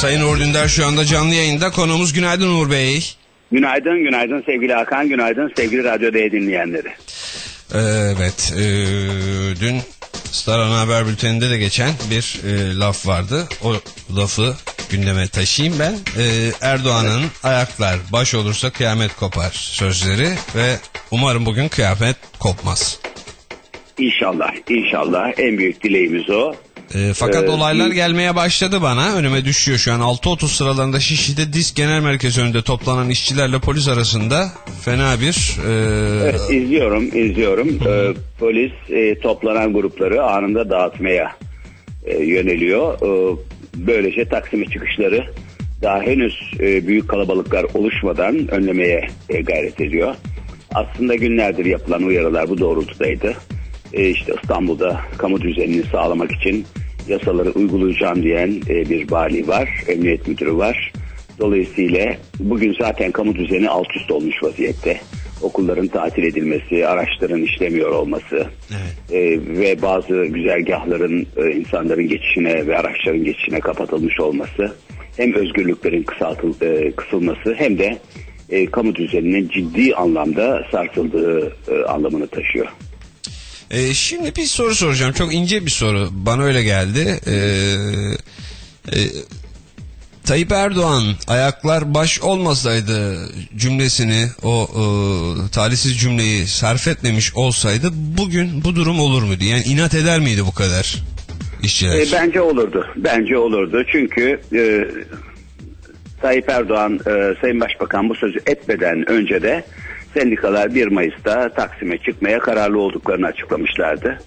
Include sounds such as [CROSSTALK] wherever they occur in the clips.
Sayın Uğur Dündar şu anda canlı yayında. Konuğumuz günaydın Uğur Bey. Günaydın, günaydın sevgili Hakan, günaydın sevgili Radyo D dinleyenleri. Evet, e, dün Star Ana Haber Bülteni'nde de geçen bir e, laf vardı. O lafı gündeme taşıyayım ben. E, Erdoğan'ın ayaklar baş olursa kıyamet kopar sözleri ve umarım bugün kıyamet kopmaz. İnşallah, inşallah en büyük dileğimiz o. E, fakat Ee, olaylar bir- gelmeye başladı bana. Önüme düşüyor şu an. 6.30 sıralarında Şişli'de Disk Genel Merkezi önünde toplanan işçilerle polis arasında fena bir... e, Evet, izliyorum, izliyorum. Ee, polis e, toplanan grupları anında dağıtmaya e, yöneliyor. Ee, böylece Taksim'e çıkışları daha henüz e, büyük kalabalıklar oluşmadan önlemeye e, gayret ediyor. Aslında günlerdir yapılan uyarılar bu doğrultudaydı. E, işte İstanbul'da kamu düzenini sağlamak için yasaları uygulayacağım diyen e, bir vali var, emniyet müdürü var. Dolayısıyla bugün zaten kamu düzeni alt üst olmuş vaziyette. Okulların tatil edilmesi, araçların işlemiyor olması Evet. e, ve bazı güzergahların e, insanların geçişine ve araçların geçişine kapatılmış olması hem özgürlüklerin kısaltıl, e, kısılması hem de e, kamu düzeninin ciddi anlamda sarsıldığı e, anlamını taşıyor. Ee, şimdi bir soru soracağım. Çok ince bir soru. Bana öyle geldi. Ee, e, Tayyip Erdoğan ayaklar baş olmasaydı cümlesini o e, talihsiz cümleyi sarf etmemiş olsaydı bugün bu durum olur muydu? Yani inat eder miydi bu kadar işçiler? E, bence olurdu. Bence olurdu. Çünkü e, Tayyip Erdoğan, e, Sayın Başbakan bu sözü etmeden önce de sendikalar 1 Mayıs'ta Taksim'e çıkmaya kararlı olduklarını açıklamışlardı.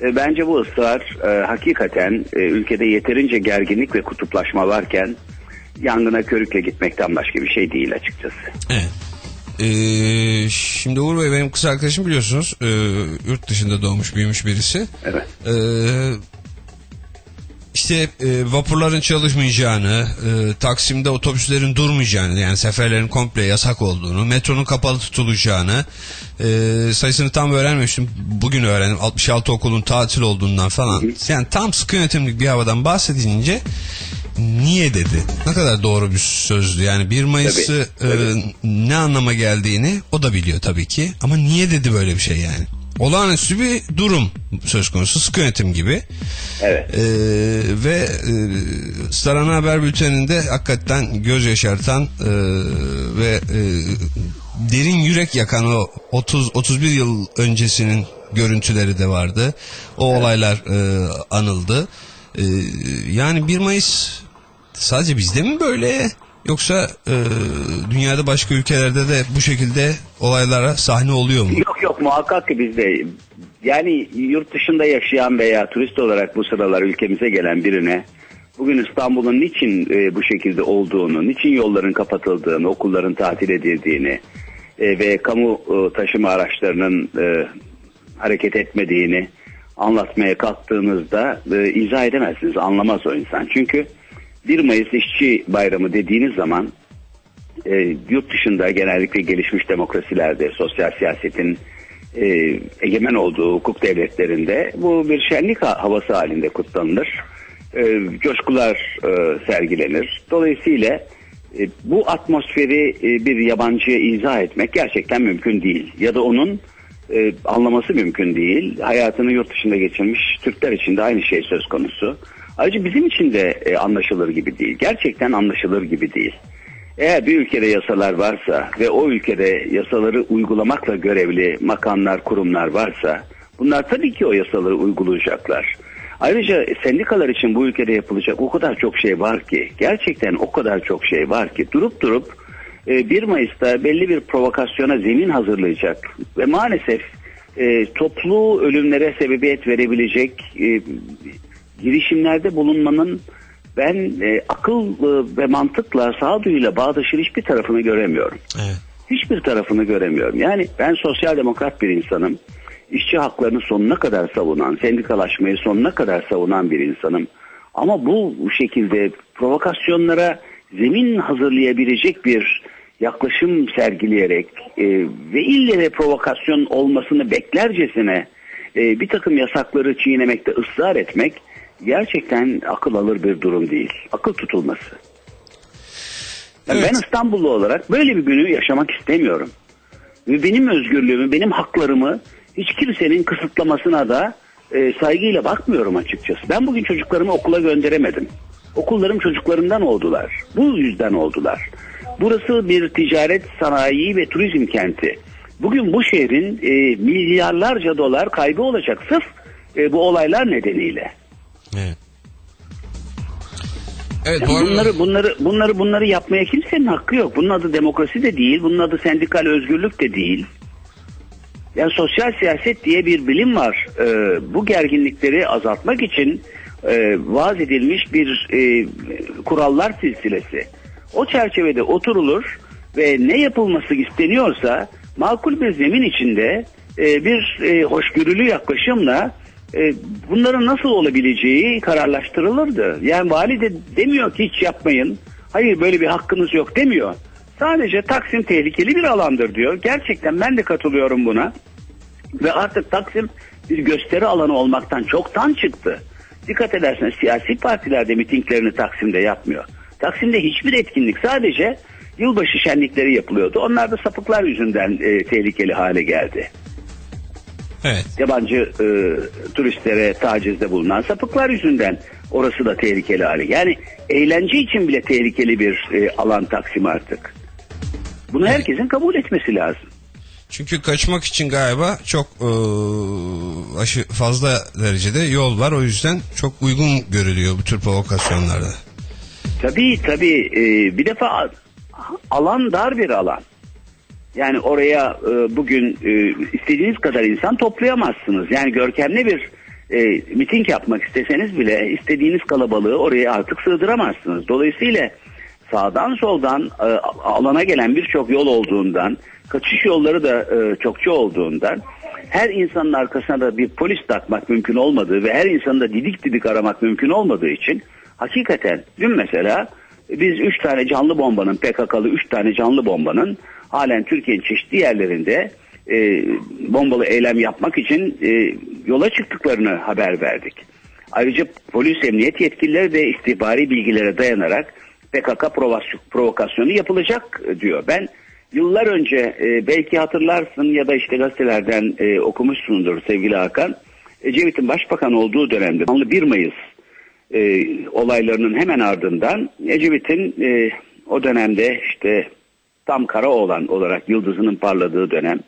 E, bence bu ısrar e, hakikaten e, ülkede yeterince gerginlik ve kutuplaşma varken yangına körükle gitmekten başka bir şey değil açıkçası. Evet. Ee, şimdi Uğur Bey benim kız arkadaşım biliyorsunuz e, yurt dışında doğmuş büyümüş birisi. Evet. Ee, işte e, vapurların çalışmayacağını, e, Taksim'de otobüslerin durmayacağını yani seferlerin komple yasak olduğunu, metronun kapalı tutulacağını, e, sayısını tam öğrenmemiştim. Bugün öğrendim 66 okulun tatil olduğundan falan. Yani tam sıkı yönetimlik bir havadan bahsedince niye dedi? Ne kadar doğru bir sözdü. Yani 1 Mayıs'ı Tabii, tabii. e, ne anlama geldiğini o da biliyor tabii ki. Ama niye dedi böyle bir şey yani? Olağanüstü bir durum söz konusu. Sıkı yönetim gibi. Evet. Ee, ve e, Star Ana Haber Bülteni'nde hakikaten göz yaşartan e, ve e, derin yürek yakan o 30-31 yıl öncesinin görüntüleri de vardı. O olaylar e, anıldı. E, yani 1 Mayıs sadece bizde mi böyle yoksa e, dünyada başka ülkelerde de bu şekilde olaylara sahne oluyor mu? Yok yok muhakkak ki bizde yani yurt dışında yaşayan veya turist olarak bu sıralar ülkemize gelen birine bugün İstanbul'un niçin e, bu şekilde olduğunu, niçin yolların kapatıldığını, okulların tatil edildiğini e, ve kamu e, taşıma araçlarının e, hareket etmediğini anlatmaya kalktığınızda e, izah edemezsiniz, anlamaz o insan. Çünkü 1 Mayıs İşçi Bayramı dediğiniz zaman e, yurt dışında genellikle gelişmiş demokrasilerde sosyal siyasetin e, egemen olduğu hukuk devletlerinde bu bir şenlik ha- havası halinde kutlanılır. E, coşkular e, sergilenir. Dolayısıyla e, bu atmosferi e, bir yabancıya izah etmek gerçekten mümkün değil. Ya da onun e, anlaması mümkün değil. Hayatını yurt dışında geçirmiş Türkler için de aynı şey söz konusu. Ayrıca bizim için de e, anlaşılır gibi değil. Gerçekten anlaşılır gibi değil. Eğer bir ülkede yasalar varsa ve o ülkede yasaları uygulamakla görevli makamlar, kurumlar varsa bunlar tabii ki o yasaları uygulayacaklar. Ayrıca sendikalar için bu ülkede yapılacak o kadar çok şey var ki gerçekten o kadar çok şey var ki durup durup e, 1 Mayıs'ta belli bir provokasyona zemin hazırlayacak ve maalesef e, toplu ölümlere sebebiyet verebilecek e, girişimlerde bulunmanın ben e, akıl e, ve mantıkla sağduyuyla bağdaşır hiçbir tarafını göremiyorum. Evet. Hiçbir tarafını göremiyorum. Yani ben sosyal demokrat bir insanım. İşçi haklarını sonuna kadar savunan, sendikalaşmayı sonuna kadar savunan bir insanım. Ama bu şekilde provokasyonlara zemin hazırlayabilecek bir yaklaşım sergileyerek e, ve ille de provokasyon olmasını beklercesine e, bir takım yasakları çiğnemekte ısrar etmek gerçekten akıl alır bir durum değil. Akıl tutulması. Evet. Ben İstanbullu olarak böyle bir günü yaşamak istemiyorum. Ve benim özgürlüğümü, benim haklarımı hiç kimsenin kısıtlamasına da e, saygıyla bakmıyorum açıkçası. Ben bugün çocuklarımı okula gönderemedim. Okullarım çocuklarımdan oldular. Bu yüzden oldular. Burası bir ticaret, sanayi ve turizm kenti. Bugün bu şehrin e, milyarlarca dolar kaybı olacak sırf e, bu olaylar nedeniyle. Evet. Evet bu arada- Bunları bunları bunları bunları yapmaya kimsenin hakkı yok. Bunun adı demokrasi de değil, bunun adı sendikal özgürlük de değil. Yani sosyal siyaset diye bir bilim var. Ee, bu gerginlikleri azaltmak için e, vaaz edilmiş bir e, kurallar silsilesi. O çerçevede oturulur ve ne yapılması isteniyorsa makul bir zemin içinde e, bir e, hoşgörülü yaklaşımla e, bunların nasıl olabileceği kararlaştırılırdı. Yani vali de demiyor ki hiç yapmayın. Hayır böyle bir hakkınız yok demiyor. Sadece Taksim tehlikeli bir alandır diyor. Gerçekten ben de katılıyorum buna. Ve artık Taksim bir gösteri alanı olmaktan çoktan çıktı. Dikkat ederseniz siyasi partiler de mitinglerini Taksim'de yapmıyor. Taksim'de hiçbir etkinlik sadece yılbaşı şenlikleri yapılıyordu. Onlar da sapıklar yüzünden e, tehlikeli hale geldi. Evet. Yabancı e, turistlere tacizde bulunan sapıklar yüzünden orası da tehlikeli hale. Yani eğlence için bile tehlikeli bir e, alan Taksim artık. Bunu herkesin kabul etmesi lazım. Çünkü kaçmak için galiba çok e, aşı fazla derecede yol var. O yüzden çok uygun görülüyor bu tür provokasyonlarda. Tabii tabii Ee, bir defa alan dar bir alan. Yani oraya e, bugün e, istediğiniz kadar insan toplayamazsınız. Yani görkemli bir e, miting yapmak isteseniz bile istediğiniz kalabalığı oraya artık sığdıramazsınız. Dolayısıyla sağdan soldan e, alana gelen birçok yol olduğundan, kaçış yolları da e, çokça olduğundan her insanın arkasına da bir polis takmak mümkün olmadığı ve her insanı da didik didik aramak mümkün olmadığı için hakikaten dün mesela biz 3 tane canlı bombanın PKK'lı 3 tane canlı bombanın halen Türkiye'nin çeşitli yerlerinde e, bombalı eylem yapmak için e, yola çıktıklarını haber verdik. Ayrıca polis emniyet yetkilileri de istihbari bilgilere dayanarak PKK provokasyonu yapılacak e, diyor. Ben yıllar önce e, belki hatırlarsın ya da işte gazetelerden e, okumuşsundur sevgili Hakan. Ecevit'in başbakan olduğu dönemde 1 Mayıs e, olaylarının hemen ardından Ecevit'in e, o dönemde işte tam Karaoğlan olarak yıldızının parladığı dönem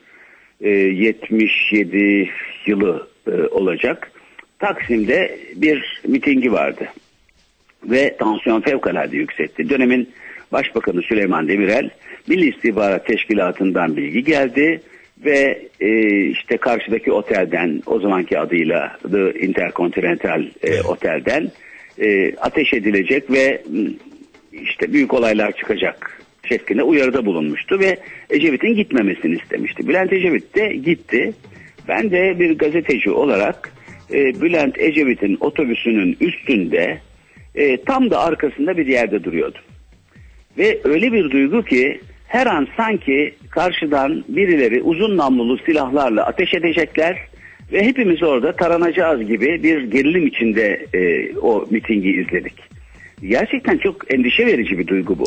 e, 77 yılı e, olacak. Taksim'de bir mitingi vardı ve tansiyon fevkalade yüksekti. Dönemin Başbakanı Süleyman Demirel Milli İstihbarat Teşkilatı'ndan bilgi geldi ve e, işte karşıdaki otelden o zamanki adıyla The Intercontinental e, Otel'den e, ateş edilecek ve işte büyük olaylar çıkacak şeklinde uyarıda bulunmuştu ve Ecevit'in gitmemesini istemişti. Bülent Ecevit de gitti. Ben de bir gazeteci olarak e, Bülent Ecevit'in otobüsünün üstünde e, tam da arkasında bir yerde duruyordum. Ve öyle bir duygu ki her an sanki karşıdan birileri uzun namlulu silahlarla ateş edecekler ve hepimiz orada taranacağız gibi bir gerilim içinde e, o mitingi izledik. Gerçekten çok endişe verici bir duygu bu.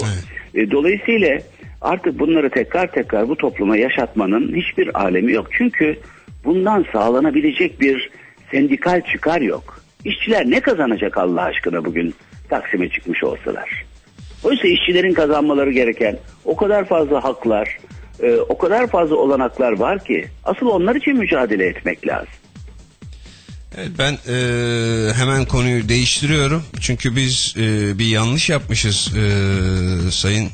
E, dolayısıyla artık bunları tekrar tekrar bu topluma yaşatmanın hiçbir alemi yok. Çünkü bundan sağlanabilecek bir sendikal çıkar yok. İşçiler ne kazanacak Allah aşkına bugün Taksim'e çıkmış olsalar? Oysa işçilerin kazanmaları gereken o kadar fazla haklar, e, o kadar fazla olanaklar var ki asıl onlar için mücadele etmek lazım. Evet, ben e, hemen konuyu değiştiriyorum. Çünkü biz e, bir yanlış yapmışız e, sayın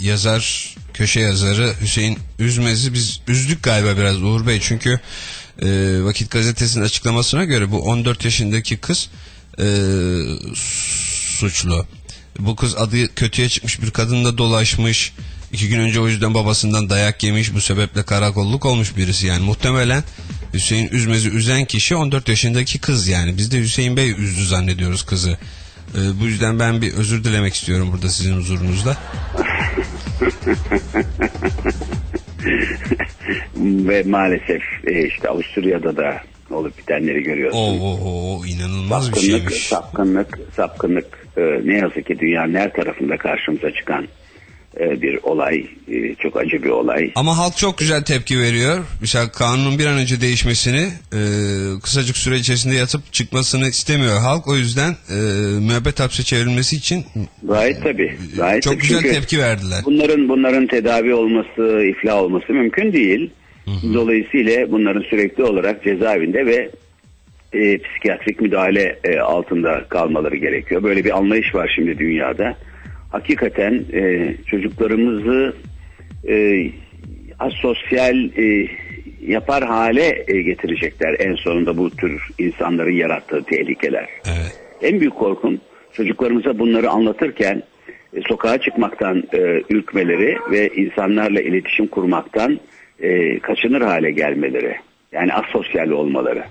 yazar, köşe yazarı Hüseyin Üzmez'i biz üzdük galiba biraz Uğur Bey. Çünkü e, Vakit Gazetesi'nin açıklamasına göre bu 14 yaşındaki kız e, suçlu. Bu kız adı kötüye çıkmış bir kadınla dolaşmış. İki gün önce o yüzden babasından dayak yemiş. Bu sebeple karakolluk olmuş birisi yani. Muhtemelen Hüseyin Üzmez'i üzen kişi 14 yaşındaki kız yani. Biz de Hüseyin Bey üzdü zannediyoruz kızı. Ee, bu yüzden ben bir özür dilemek istiyorum burada sizin huzurunuzda. [LAUGHS] Ve maalesef e, işte Avusturya'da da olup bitenleri görüyorsun. Oo, oo, oo, inanılmaz bir sapkınlık, şeymiş. sapkınlık, sapkınlık e, ne yazık ki dünyanın her tarafında karşımıza çıkan bir olay. E, çok acı bir olay. Ama halk çok güzel tepki veriyor. Mesela kanunun bir an önce değişmesini e, kısacık süre içerisinde yatıp çıkmasını istemiyor halk. O yüzden e, müebbet hapse çevrilmesi için Gayet tabii. Gayet çok tabii. güzel Çünkü tepki verdiler. Bunların bunların tedavi olması, iflah olması mümkün değil. Dolayısıyla bunların sürekli olarak cezaevinde ve e, psikiyatrik müdahale e, altında kalmaları gerekiyor. Böyle bir anlayış var şimdi dünyada. Hakikaten e, çocuklarımızı e, asosyal e, yapar hale e, getirecekler en sonunda bu tür insanların yarattığı tehlikeler. Evet. En büyük korkum çocuklarımıza bunları anlatırken e, sokağa çıkmaktan e, ürkmeleri ve insanlarla iletişim kurmaktan e, kaçınır hale gelmeleri. Yani asosyal olmaları.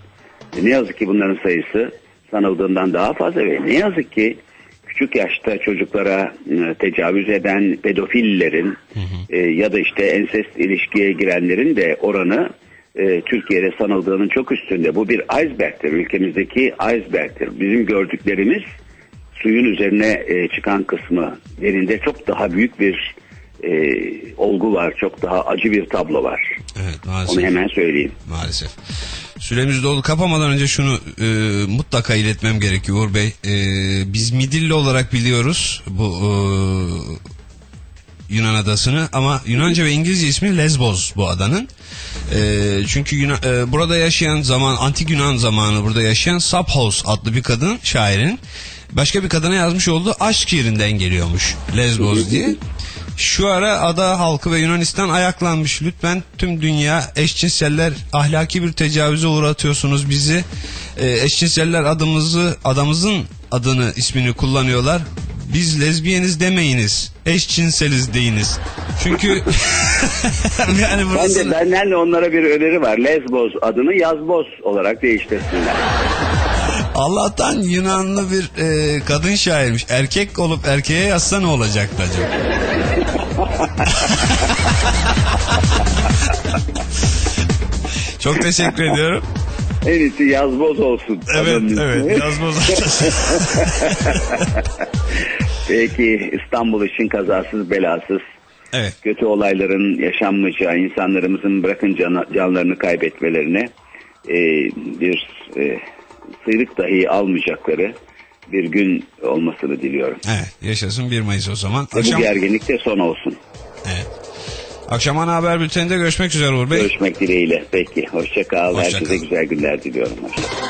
E, ne yazık ki bunların sayısı sanıldığından daha fazla ve ne yazık ki küçük yaşta çocuklara e, tecavüz eden pedofillerin e, ya da işte ensest ilişkiye girenlerin de oranı e, Türkiye'de sanıldığının çok üstünde. Bu bir iceberg'tir. Ülkemizdeki iceberg'tir. Bizim gördüklerimiz suyun üzerine e, çıkan kısmı derinde çok daha büyük bir e, olgu var. Çok daha acı bir tablo var. Evet Onu maalesef. hemen söyleyeyim. Maalesef. Süremiz doldu. Kapamadan önce şunu e, mutlaka iletmem gerekiyor Uğur Bey. E, biz Midilli olarak biliyoruz bu e, Yunan adasını ama Yunanca ve İngilizce ismi Lesbos bu adanın. E, çünkü Yunan, e, burada yaşayan zaman antik Yunan zamanı burada yaşayan Saphos adlı bir kadın şairin başka bir kadına yazmış olduğu aşk yerinden geliyormuş Lesbos diye. Şu ara ada halkı ve Yunanistan ayaklanmış. Lütfen tüm dünya eşcinseller ahlaki bir tecavüze uğratıyorsunuz bizi. E, eşcinseller adımızı adamızın adını ismini kullanıyorlar. Biz lezbiyeniz demeyiniz. Eşcinseliz deyiniz. Çünkü [LAUGHS] yani Ben burası de benden de onlara bir öneri var. Lesbos adını Yazboz olarak değiştirsinler. Allah'tan Yunanlı bir e, kadın şairmiş. Erkek olup erkeğe yazsa ne olacaktı acaba? Çok teşekkür ediyorum. En iyisi Yazboz olsun. Evet, evet. Yazmaz. [LAUGHS] Peki İstanbul için kazasız belasız evet. kötü olayların yaşanmayacağı, insanlarımızın bırakın can, canlarını kaybetmelerine e, bir e, sıyrık dahi almayacakları bir gün olmasını diliyorum. Evet. Yaşasın 1 Mayıs o zaman. Ve bu Akşam, gerginlik de son olsun. Akşam ana haber bülteninde görüşmek üzere Uğur Bey. Görüşmek dileğiyle. Peki. Hoşça kal. Hoşça Herkese kal. güzel günler diliyorum. Hoşça kal.